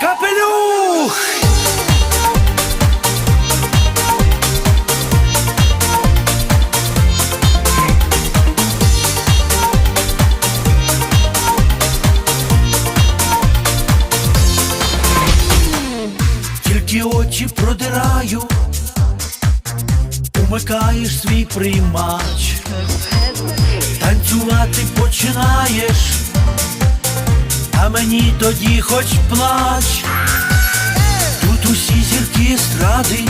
Капелюх! Тільки очі продираю, умикаєш свій приймач, танцювати починаєш, а мені тоді хоч плач. Тут усі зірки естради,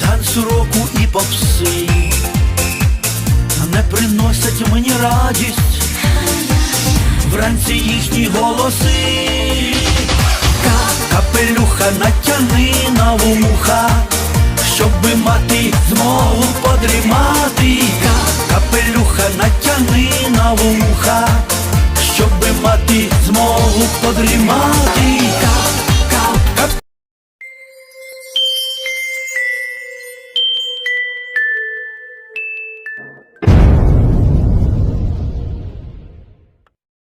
танцю року і попси, не приносять мені радість, вранці їхні голоси. Капелюха натяни на вуха, щоби мати подрімати.